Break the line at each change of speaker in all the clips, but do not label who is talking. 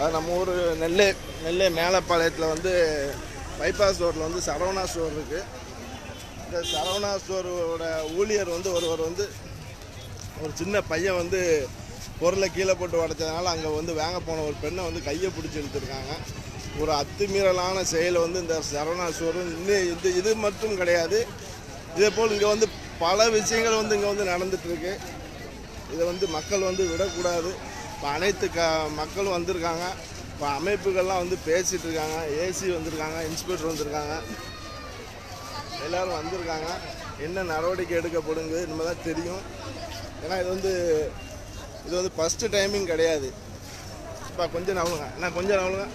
அது நம்ம ஊர் நெல்லை நெல்லை மேலப்பாளையத்தில் வந்து பைபாஸ் ரோட்டில் வந்து சரவணா ஸ்டோர் இருக்குது இந்த சரவணா ஸ்டோரோட ஊழியர் வந்து ஒருவர் வந்து ஒரு சின்ன பையன் வந்து பொருளை கீழே போட்டு உடைச்சதுனால அங்கே வந்து வாங்க போன ஒரு பெண்ணை வந்து கையை பிடிச்சி இழுத்துருக்காங்க. ஒரு அத்துமீறலான செயலை வந்து இந்த சரவணா ஸ்டோர் இன்னும் இது இது மட்டும் கிடையாது. இதே போல் இங்கே வந்து பல விஷயங்கள் வந்து இங்கே வந்து நடந்துகிட்ருக்கு இதை வந்து மக்கள் வந்து விடக்கூடாது. இப்போ அனைத்து க மக்களும் வந்திருக்காங்க. இப்போ அமைப்புகள்லாம் வந்து பேசிகிட்டு இருக்காங்க ஏசி வந்திருக்காங்க இன்ஸ்பெக்டர் வந்திருக்காங்க. எல்லோரும் வந்திருக்காங்க. என்ன நடவடிக்கை எடுக்கப்படுங்க இனிமேல் தான் தெரியும். ஏன்னா இது வந்து இது வந்து ஃபஸ்ட்டு டைமிங் கிடையாது. இப்போ கொஞ்சம் நவலுங்க என்ன கொஞ்சம் நவலுங்க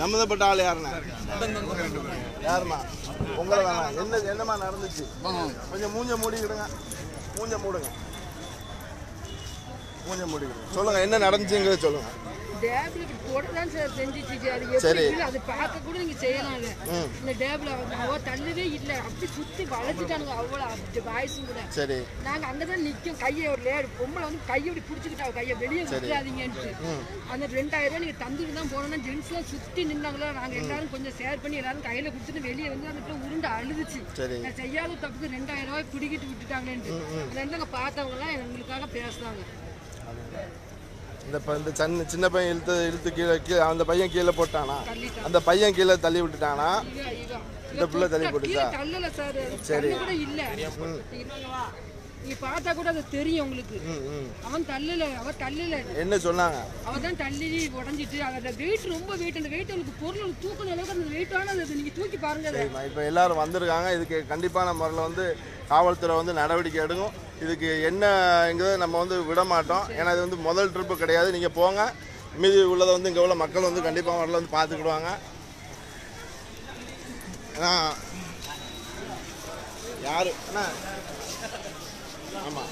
சம்மந்தப்பட்ட ஆள் யாருண்ணா? யாருண்ணா? உங்களை வேணாம் என்ன என்னம்மா நடந்துச்சு? கொஞ்சம் மூஞ்ச மூடிக்கிடுங்க. மூஞ்ச மூடுங்க. மூஞ்ச மூடிக்கிடுங்க சொல்லுங்க என்ன நடந்துச்சுங்கிறத சொல்லுங்க.
டேப்ல இப்படி போட்டுதான் சார் செஞ்சுச்சு அது எப்படி அது பார்க்க கூட நீங்க செய்யலாம்ல
ம்.
இந்த டேப்ல அவ தள்ளவே இல்லை. அப்படி சுத்தி வளைச்சிட்டானுங்க அவ்வளோ அப்படி பாய்ஸும் கூட.
சரி.
நாங்க அங்கதான் நிக்கும். கையை ஒரு லேடு பொம்பளை வந்து கையை இப்படி பிடிச்சிக்கிட்டாங்க கையை வெளியே விட்டுறாதீங்கன்ட்டு. அந்த ரெண்டாயிரம் ரூபாய் நீங்க தந்துட்டு தான் போனோம்னா ஜென்ஸ் எல்லாம் சுத்தி நின்னாங்களா? நாங்க எல்லாரும் கொஞ்சம் ஷேர் பண்ணி எல்லாரும் கையில கொடுத்துட்டு வெளியே வந்து அந்த உருண்டு அழுதுச்சு. நான் செய்யாத தப்புக்கு ரெண்டாயிரம் ரூபாய் பிடிக்கிட்டு விட்டுட்டாங்களேன்ட்டு. ரெண்டாங்க பார்த்தவங்க எல்லாம் எங்களுக்காக பேசுனாங்க
இந்த இந்த சின்ன சின்ன பையன் இழுத்து இழுத்து கீழே கீழே அந்த பையன் கீழே போட்டானா? அந்த பையன் கீழே தள்ளி விட்டுட்டானா. இந்த புள்ள தள்ளி போட்டுச்சா?
சார். நீ பார்த்தா கூட அது தெரியும் உங்களுக்கு.
ம் ம்.
அவன் தள்ளல அவன் தள்ளல.
என்ன சொன்னாங்க?
அவன் தான் தள்ளி உடஞ்சிட்டு அந்த வெயிட் ரொம்ப வெயிட் அந்த வெயிட் உங்களுக்கு பொருள் தூக்குன அளவுக்கு அந்த வெயிட்டானது அது. நீங்க தூக்கி பாருங்க
இப்போ எல்லாரும் வந்திருக்காங்க. இதுக்கு கண்டிப்பான முறையில் வந்து காவல்துறை வந்து நடவடிக்கை எடுக்கும். இதுக்கு என்னங்கிறத நம்ம வந்து விட மாட்டோம் ஏன்னா இது வந்து முதல் ட்ரிப்பு கிடையாது. நீங்கள் போங்க. மீதி உள்ளதை வந்து இங்கே உள்ள மக்கள் வந்து கண்டிப்பாக வரல வந்து பார்த்துக்கிடுவாங்க. ஏன்னா யார்? அண்ணா ஆமாம்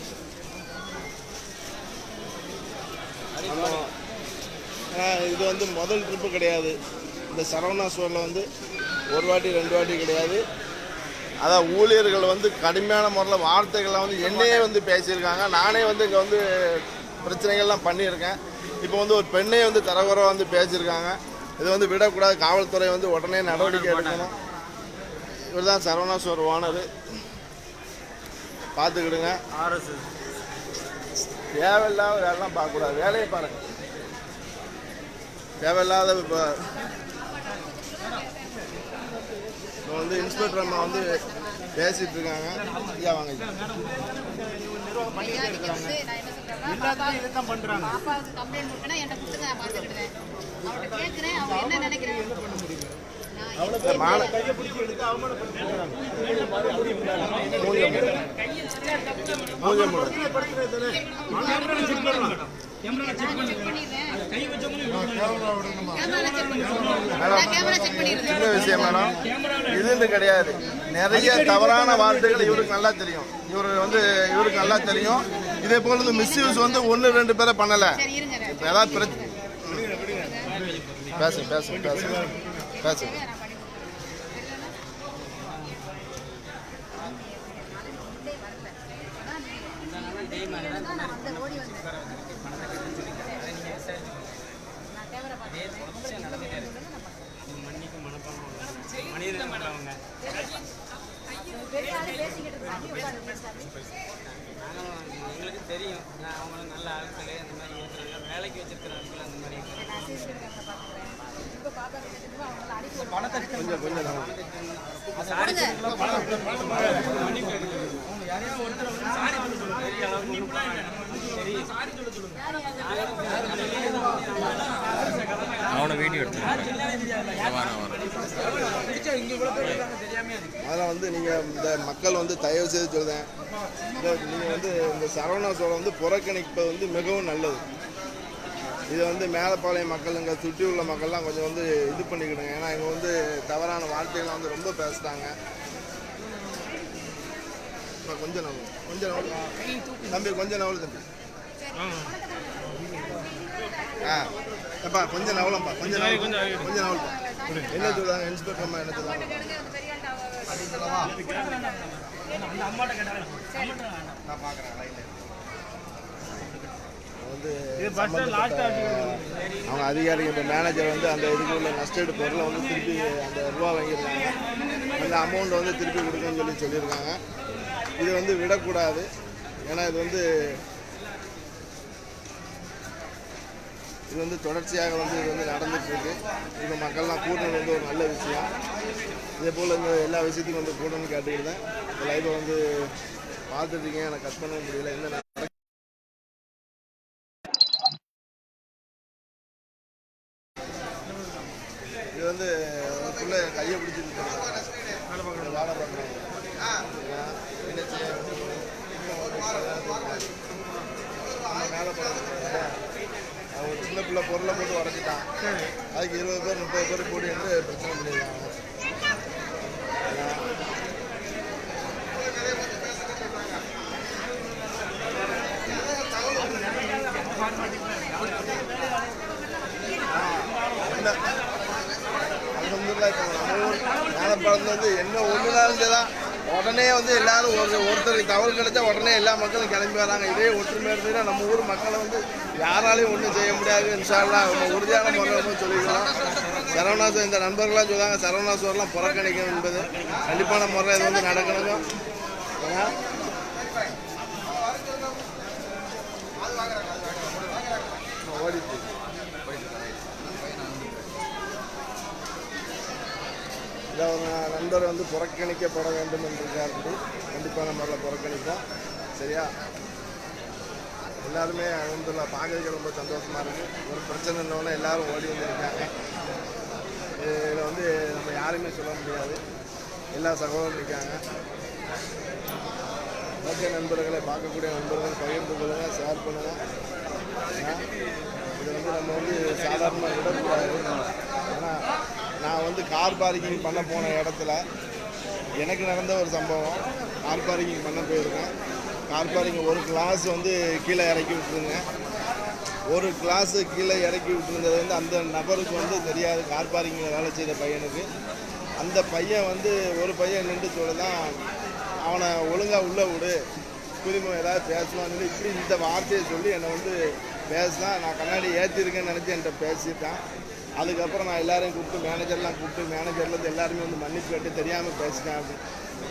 இது வந்து முதல் ட்ரிப்பு கிடையாது. இந்த சரவணா ஸ்டோரில் வந்து ஒரு வாட்டி ரெண்டு வாட்டி கிடையாது. அதான் ஊழியர்கள் வந்து கடுமையான முறையில் வார்த்தைகள்லாம் வந்து என்னையே வந்து பேசியிருக்காங்க. நானே வந்து இங்கே வந்து பிரச்சனைகள்லாம் பண்ணியிருக்கேன். இப்போ வந்து ஒரு பெண்ணை வந்து தரகுறவாக வந்து பேசியிருக்காங்க. இது வந்து விடக்கூடாது. காவல்துறை வந்து உடனே நடவடிக்கை எடுக்கணும். இவர் தான் சரவணா ஸ்டோர் ஓனரு பார்த்துக்கிடுங்க. தேவையில்லாத வேலைலாம் பார்க்கக்கூடாது. வேலையை பாருங்க. தேவையில்லாத இப்போ இப்போ வந்து இன்ஸ்பெக்டர் அம்மா வந்து பேசிட்டு இருக்காங்க. ஐயா வாங்க
என்ன கொடுத்துங்க, நான். அவர்கிட்ட கேட்கிறேன், என்ன நினைக்கிறாரு?
சின்ன விஷயம் மேடம் இதுன்னு கிடையாது நிறைய தவறான வார்த்தைகள் இவருக்கு நல்லா தெரியும். இவர் வந்து இவருக்கு நல்லா தெரியும். இதே போல வந்து மிஸ்யூஸ் வந்து ஒன்று ரெண்டு பேரை பண்ணலை.
சரி,
இப்போ ஏதாவது பிரச்சனை பேசு பேசு பேசு பேசு.
எங்களுக்கு தெரியும் நான் அவங்களும் நல்ல ஆட்கள் அந்த மாதிரி இருக்கிறாங்க வேலைக்கு வச்சிருக்கிற ஆட்கள் அந்த மாதிரி பணத்தை
கொஞ்சம் கொஞ்சம்
அவனை வீடியோ எடுத்துருக்கேன்
அதெல்லாம் வந்து நீங்கள் இந்த மக்கள் வந்து தயவு செய்து சொல்லுதேன் இந்த நீங்கள் வந்து இந்த சரவணா சோளம் வந்து புறக்கணிப்பது வந்து மிகவும் நல்லது. இது வந்து மேலப்பாளையம் மக்கள் இங்கே சுற்றி உள்ள மக்கள்லாம் கொஞ்சம் வந்து இது பண்ணிக்கிடுங்க. ஏன்னா இங்கே வந்து தவறான வார்த்தைகளை வந்து ரொம்ப பேசுகிறாங்க கொஞ்சம் நவலு கொஞ்சம் நவலு தம்பி கொஞ்சம் நவலு தம்பி. ஆ அப்பா கொஞ்சம் நவலம்பா கொஞ்சம் நவலு கொஞ்சம் நவலுப்பா என்ன சொல்லுவாங்க இன்ஸ்பெக்டர் அம்மா என்ன சொல்லுவாங்க நான் பார்க்குறேன் லைனில் வந்து அவங்க அதிகாரிகள் இப்போ மேனேஜர் வந்து அந்த இதுக்கு உள்ள நஷ்டஈடு பொருளை வந்து திருப்பி அந்த ரூபா வாங்கியிருக்காங்க. அந்த அமௌண்ட் வந்து திருப்பி கொடுக்கணும்னு சொல்லி சொல்லியிருக்காங்க. இது வந்து விடக்கூடாது. ஏன்னா இது வந்து இது வந்து தொடர்ச்சியாக வந்து இது வந்து நடந்துட்டு இருக்கு இது மக்கள்லாம் கூட்டணி வந்து ஒரு நல்ல விஷயம். இதே போல் இந்த எல்லா விஷயத்துக்கும் வந்து கூட்டணும்னு கேட்டுக்கிட்டேன் இந்த லைவை வந்து பார்த்துட்டு இருக்கேன். எனக்கு கட் பண்ண முடியல. என்ன நட- இது வந்து உள்ள கையை பிடிச்சிட்டு வேலை பார்க்குறேன் வேலை பார்க்குறேன் என்ன செய்ய மேலே போகிறேன் அவன் ஒரு சின்ன பிள்ளை பொருளை போட்டு உடச்சிட்டான். அதுக்கு இருபது பேர் முப்பது பேர் கூடி வந்து பிரச்சனை பண்ணிடுவாங்க அல்ஹம்துலில்லாஹ் இப்போ வந்து என்ன ஒன்றுனாலும் சரிதான் உடனே வந்து எல்லாரும் ஒரு ஒருத்தருக்கு தவறு கிடைச்சா உடனே எல்லா மக்களும் கிளம்பி வராங்க. இதே ஒற்றுமை இருந்ததுன்னா நம்ம ஊர் மக்களை வந்து யாராலையும் ஒன்றும் செய்ய முடியாது இன்ஷால்லா நம்ம உறுதியான முறையில் சொல்லிக்கலாம். சரவணாசு இந்த நண்பர்களாக சொல்லுவாங்க சரவணாசுவரெலாம் புறக்கணிக்கணும் என்பது கண்டிப்பான முறையில் இது வந்து நடக்கணும் ஏன்னா ஓடிட்டு இதை ஒரு நண்பர் வந்து புறக்கணிக்கப்பட வேண்டும் என்றிருக்காரு கண்டிப்பான முறையில் புறக்கணிப்போம். சரியா? எல்லாருமே அலமதுல்லா பார்க்கறதுக்கு ரொம்ப சந்தோஷமாக இருக்குது ஒரு பிரச்சனை இல்லைன்னா எல்லோரும் ஓடி வந்திருக்காங்க. இதில் வந்து நம்ம யாருமே சொல்ல முடியாது. எல்லா சகோதரரும் இருக்காங்க. ஓகே நண்பர்களை பார்க்கக்கூடிய நண்பர்கள் பகிர்ந்து கொள்ளுங்கள் ஷேர் பண்ணுங்கள் இது வந்து நம்ம வந்து சாதாரணமாக விடக்கூடாது ஏன்னா நான் வந்து கார் பார்க்கிங் பண்ண போன இடத்துல எனக்கு நடந்த ஒரு சம்பவம். கார் பார்க்கிங் பண்ண போயிருக்கேன். கார் பார்க்கிங் ஒரு கிளாஸ் வந்து கீழே இறக்கி விட்டுருங்க ஒரு கிளாஸு கீழே இறக்கி விட்டுருந்தது வந்து அந்த நபருக்கு வந்து தெரியாது கார் பார்க்கிங்கில் வேலை செய்த பையனுக்கு. அந்த பையன் வந்து ஒரு பையன் நின்று சொல்லதான் அவனை ஒழுங்காக உள்ளே விடு. குடிமம் ஏதாவது பேசுவான்னு சொல்லி இப்படி இந்த வார்த்தையை சொல்லி என்னை வந்து பேசினான் நான் கண்ணாடி ஏற்றிருக்கேன்னு நினச்சி என்கிட்ட பேசிட்டான். அதுக்கப்புறம் நான் எல்லாரையும் கூப்பிட்டு மேனேஜர்லாம் கூப்பிட்டு மேனேஜர்லேருந்து எல்லாருமே வந்து மன்னிப்பு கேட்டு தெரியாமல் பேசிட்டேன். அப்படி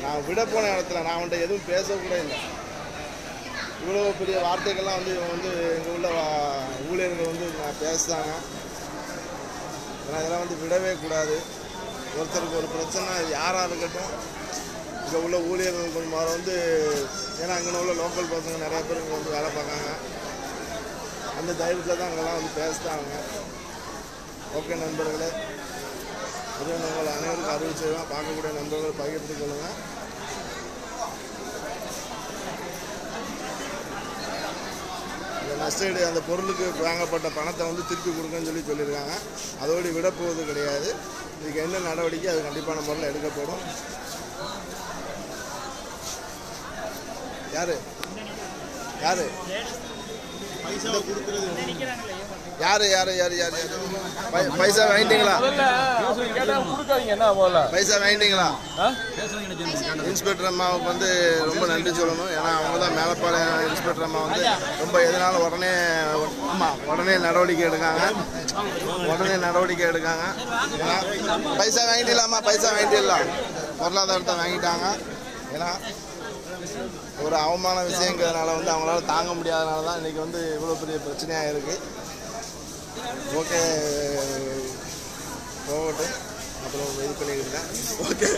நான் விட போன இடத்துல நான் அவன்கிட்ட எதுவும் பேசக்கூட இல்லை. இவ்வளோ பெரிய வார்த்தைகள்லாம் வந்து இவன் வந்து எங்கள் உள்ள ஊழியர்கள் வந்து நான் பேசுகிறாங்க ஏன்னா இதெல்லாம் வந்து விடவே கூடாது. ஒருத்தருக்கு ஒரு பிரச்சனை யாராக இருக்கட்டும் இங்கே உள்ள ஊழியர்கள் கொஞ்சம் வந்து ஏன்னா அங்கே உள்ள லோக்கல் பசங்க நிறையா பேர் இங்கே வந்து வேலை பார்க்காங்க அந்த தைரியத்தில் தான் அங்கெல்லாம் வந்து பேசுகிறாங்க ஓகே நண்பர்களே இது உங்கள் அனைவருக்கும் அறிவு செய்வோம். பார்க்கக்கூடிய நண்பர்கள் பகிர்ந்து கொள்ளுங்கள் இந்த நஷ்டஈடு அந்த பொருளுக்கு வாங்கப்பட்ட பணத்தை வந்து திருப்பி கொடுங்கன்னு சொல்லி சொல்லியிருக்காங்க. அதோடு விட போவது கிடையாது. இதுக்கு என்ன நடவடிக்கை அது கண்டிப்பான முறையில் எடுக்கப்படும். யாரு? யாரு? இந்த கொடுக்குறது யாரு யாரு யாரு யாரு யாரு? பைசா வாங்கிட்டீங்களா? பைசா வாங்கிட்டீங்களா? இன்ஸ்பெக்டர் அம்மாவுக்கு வந்து ரொம்ப நன்றி சொல்லணும். ஏன்னா அவங்க தான் மேலப்பாளையம் இன்ஸ்பெக்டர் அம்மா வந்து ரொம்ப எதனால உடனே ஆமாம் உடனே நடவடிக்கை எடுக்காங்க. உடனே நடவடிக்கை எடுக்காங்க. பைசா வாங்கிட்டீங்களாம்மா? பைசா வாங்கிட்டீங்களா? பொருளாதாரத்தை வாங்கிட்டாங்க. ஏன்னா ஒரு அவமான விஷயங்கிறதுனால வந்து அவங்களால தாங்க முடியாதனால தான் இன்றைக்கி வந்து இவ்வளோ பெரிய பிரச்சனையாக இருக்குது ஓகே. போகட்டும். அப்புறம் இது பண்ணிக்கிட்டேன் ஓகே.